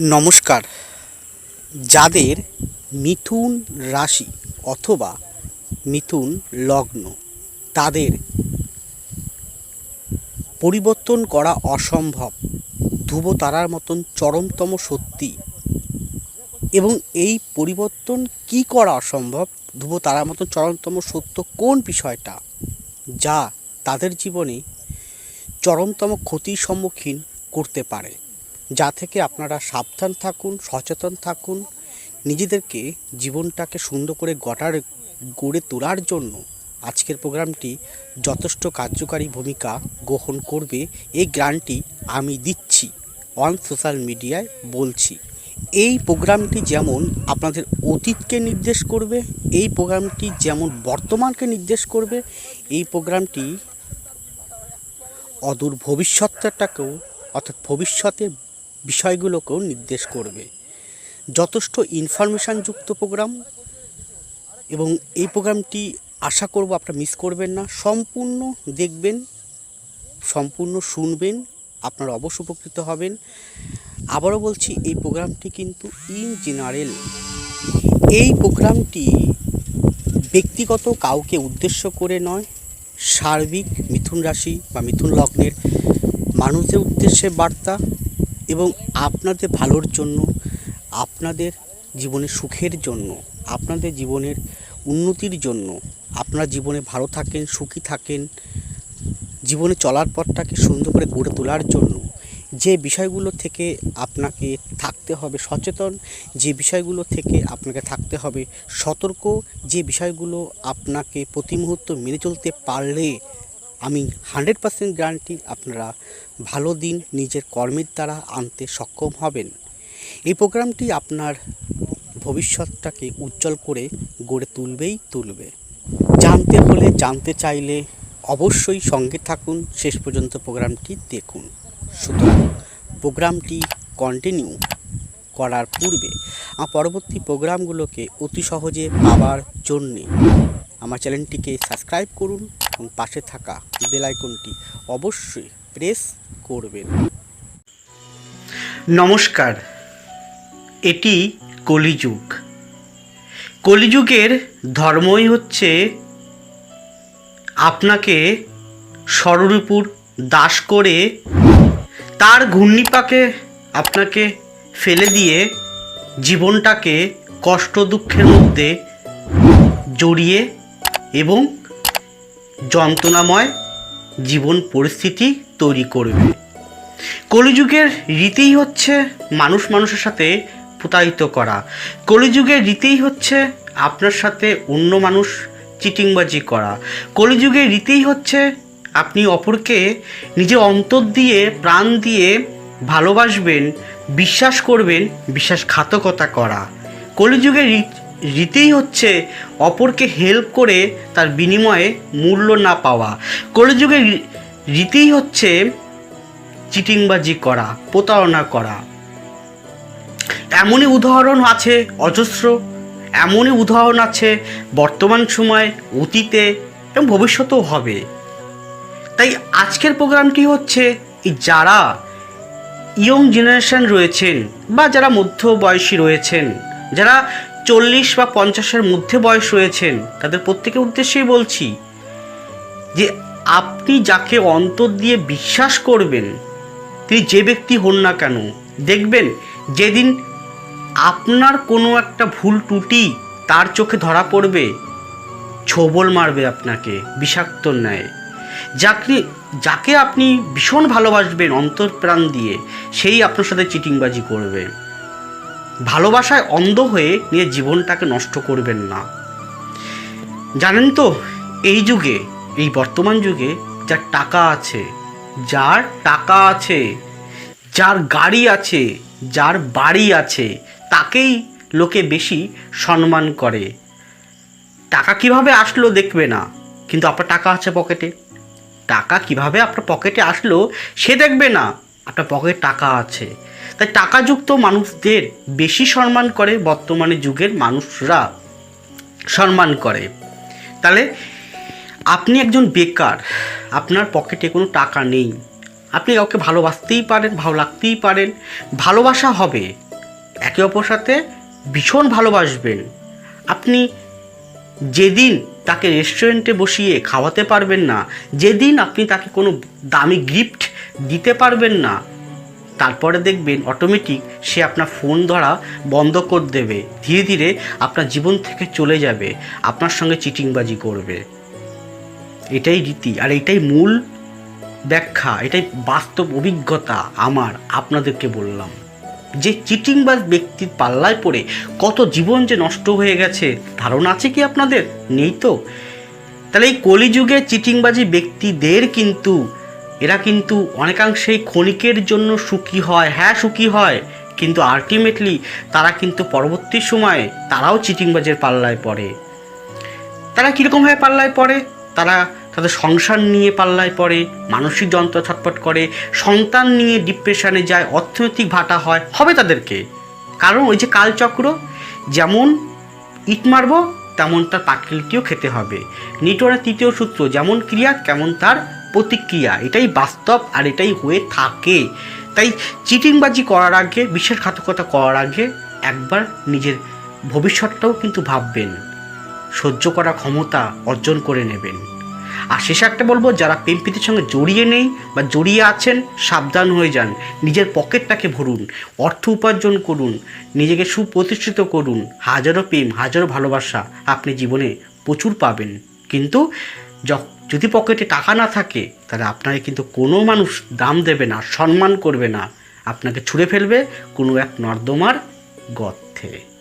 নমস্কার। যাদের মিথুন রাশি অথবা মিথুন লগ্ন, তাদের পরিবর্তন করা অসম্ভব। ধ্রুব তারার মতন চরমতম সত্যি। এবং এই পরিবর্তন কি করা অসম্ভব? ধ্রুব তারার মতন চরমতম সত্য কোন বিষয়টা? যা তাদের জীবনে চরমতম ক্ষতির সম্মুখীন করতে পারে। যা থেকে আপনারা সাবধান থাকুন, সচেতন থাকুন, নিজেদেরকে জীবনটাকে সুন্দর করে গটার গড়ে তোলার জন্য আজকের প্রোগ্রামটি যথেষ্ট কার্যকারী ভূমিকা গ্রহণ করবে। এই গ্রান্টটি আমি দিচ্ছি অন সোশ্যাল মিডিয়ায় বলছি। এই প্রোগ্রামটি যেমন আপনাদের অতীতকে নির্দেশ করবে, এই প্রোগ্রামটি যেমন বর্তমানকে নির্দেশ করবে, এই প্রোগ্রামটি অদূর ভবিষ্যৎটাকেও, অর্থাৎ ভবিষ্যতের বিষয়গুলোকেও নির্দেশ করবে। যথেষ্ট ইনফরমেশানযুক্ত প্রোগ্রাম এবং এই প্রোগ্রামটি আশা করব আপনারা মিস করবেন না। সম্পূর্ণ দেখবেন, সম্পূর্ণ শুনবেন, আপনারা অবশ্য উপকৃত হবেন। আবারও বলছি, এই প্রোগ্রামটি কিন্তু ইন জেনারেল এই প্রোগ্রামটি ব্যক্তিগত কাউকে উদ্দেশ্য করে নয়, সার্বিক মিথুন রাশি বা মিথুন লগ্নের মানুষের উদ্দেশ্যে বার্তা। এবং আপনাদের ভালোর জন্য, আপনাদের জীবনে সুখের জন্য, আপনাদের জীবনের উন্নতির জন্য, আপনার জীবনে ভালো থাকেন, সুখী থাকেন, জীবনে চলার পথটাকে সুন্দর করে গড়ে তোলার জন্য যে বিষয়গুলো থেকে আপনাকে থাকতে হবে সচেতন, যে বিষয়গুলো থেকে আপনাকে থাকতে হবে সতর্ক, যে বিষয়গুলো আপনাকে প্রতি মুহূর্ত মেনে চলতে পারলে আমি হান্ড্রেড পার্সেন্ট গ্যারান্টি আপনারা ভালো দিন নিজের কর্মের দ্বারা আনতে সক্ষম হবেন। এই প্রোগ্রামটি আপনার ভবিষ্যৎটাকে উজ্জ্বল করে গড়ে তুলবেই তুলবে। জানতে হলে জানতে চাইলে অবশ্যই সঙ্গে থাকুন। শেষ পর্যন্ত প্রোগ্রামটি দেখুন। সুতরাং প্রোগ্রামটি কন্টিনিউ করার পূর্বে পরবর্তী প্রোগ্রামগুলোকে অতি সহজে পাওয়ার জন্যে আমার চ্যানেলটিকে সাবস্ক্রাইব করুন এবং পাশে থাকা বেল আইকনটি অবশ্যই প্রেস করবেন। নমস্কার, এটি কলিযুগ। কলিযুগের ধর্মই হচ্ছে আপনাকে ষড়রূপুর দাস করে তার ঘূর্ণিপাকে আপনাকে ফেলে দিয়ে জীবনটাকে কষ্ট দুঃখের মধ্যে জড়িয়ে এবং যন্ত্রণাময় জীবন পরিস্থিতি তৈরি করবে। কলিযুগের রীতিই হচ্ছে মানুষ মানুষের সাথে প্রতারিত করা। কলিযুগের রীতিই হচ্ছে আপনার সাথে অন্য মানুষ চিটিংবাজি করা। কলিযুগের রীতিই হচ্ছে আপনি অপরকে নিজের অন্তর দিয়ে, প্রাণ দিয়ে ভালোবাসবেন, বিশ্বাস করবেন, বিশ্বাসঘাতকতা করা। কলিযুগের রীতিই হচ্ছে অপরকে হেল্প করে তার বিনিময়ে মূল্য না পাওয়া। কলিযুগের রী- রীতিই হচ্ছে চিটিংবাজি করা, প্রতারণা করা। এমনই উদাহরণ আছে অজস্র, এমনই উদাহরণ আছে বর্তমান সময়, অতীতে এবং ভবিষ্যতেও হবে। তাই আজকের প্রোগ্রামটি হচ্ছে যারা ইয়ং জেনারেশন রয়েছেন বা যারা মধ্য বয়সী রয়েছেন, যারা চল্লিশ বা পঞ্চাশের মধ্যে বয়স রয়েছেন। তাদের প্রত্যেকের উদ্দেশ্যেই বলছি যে, আপনি যাকে অন্তর দিয়ে বিশ্বাস করবেন, তিনি যে ব্যক্তি হন না কেন, দেখবেন যেদিন আপনার কোনো একটা ভুল ত্রুটি তার চোখে ধরা পড়বে, ছোবল মারবে আপনাকে বিষাক্ত ন্যায়। যাকে যাকে আপনি ভীষণ ভালোবাসবেন অন্তর প্রাণ দিয়ে, সেই আপনার সাথে চিটিংবাজি করবে। ভালোবাসায় অন্ধ হয়ে নিজের জীবনটাকে নষ্ট করবেন না। জানেন তো, এই যুগে, এই বর্তমান যুগে যার টাকা আছে, যার টাকা আছে, যার গাড়ি আছে, যার বাড়ি আছে, তাকেই লোকে বেশি সম্মান করে। টাকা কীভাবে আসলো দেখবে না, কিন্তু আপনার টাকা আছে পকেটে। টাকা কীভাবে আপনার পকেটে আসলো সে দেখবে না, আপনার পকেটে টাকা আছে। তাই টাকাযুক্ত মানুষদের বেশি সম্মান করে বর্তমানে যুগের মানুষরা সম্মান করে। তাহলে আপনি একজন বেকার, আপনার পকেটে কোনো টাকা নেই, আপনি কাউকে ভালোবাসতেই পারেন, ভালো লাগতেই পারেন, ভালোবাসা হবে, একে অপর সাথে ভীষণ ভালোবাসবেন। আপনি যেদিন তাকে রেস্টুরেন্টে বসিয়ে খাওয়াতে পারবেন না, যেদিন আপনি তাকে কোনো দামি গিফট দিতে পারবেন না তারপরে দেখবেন অটোমেটিক সে আপনার ফোন ধরা বন্ধ করে দেবে। ধীরে ধীরে আপনার জীবন থেকে চলে যাবে, আপনার সঙ্গে চিটিংবাজি করবে। এটাই রীতি আর এটাই মূল ব্যাখ্যা, এটাই বাস্তব অভিজ্ঞতা আমার, আপনাদেরকে বললাম। যে চিটিংবাজ ব্যক্তির পাল্লায় পড়ে কত জীবন যে নষ্ট হয়ে গেছে, ধারণা আছে কি আপনাদের? নেই তো? তাহলে এই কলিযুগে চিটিংবাজি ব্যক্তিদের কিন্তু এরা কিন্তু অনেকাংশেই ক্ষণিকের জন্য সুখী হয়। হ্যাঁ সুখী হয়। কিন্তু আলটিমেটলি তারা কিন্তু পরবর্তী সময়ে তারাও চিটিংবাজের পাল্লায় পড়ে। তারা কীরকমভাবে পাল্লায় পড়ে? তারা তাদের সংসার নিয়ে পাল্লায় পড়ে, মানসিক যন্ত্র ছটপট করে, সন্তান নিয়ে ডিপ্রেশনে যায়, অর্থনৈতিক ভাটা হয়। হবে তাদেরকে। কারণ ওই যে কালচক্র, যেমন ইট মারবো, তেমন তার পাটকেলটিও খেতে হবে। নিউটনের তৃতীয় সূত্র, যেমন ক্রিয়া কেমন তার প্রতিক্রিয়া, এটাই বাস্তব আর এটাই হয়ে থাকে। তাই চিটিংবাজি করার আগে, বিশ্বাসঘাতকতা করার আগে একবার নিজের ভবিষ্যৎটাও কিন্তু ভাববেন। সহ্য করার ক্ষমতা অর্জন করে নেবেন। আর শেষে একটা বলব, যারা প্রেম প্রীতির সঙ্গে জড়িয়ে নেই বা জড়িয়ে আছেন, সাবধান হয়ে যান। নিজের পকেটটাকে ভরুন, অর্থ উপার্জন করুন, নিজেকে সুপ্রতিষ্ঠিত করুন। হাজারো প্রেম, হাজারো ভালোবাসা আপনি জীবনে প্রচুর পাবেন। কিন্তু য- যদি পকেটে টাকা না থাকে, তাহলে আপনাকে কিন্তু কোনো মানুষ দাম দেবে না, সম্মান করবে না। আপনাকে ছুঁড়ে ফেলবে কোনো এক নর্দমার গর্থে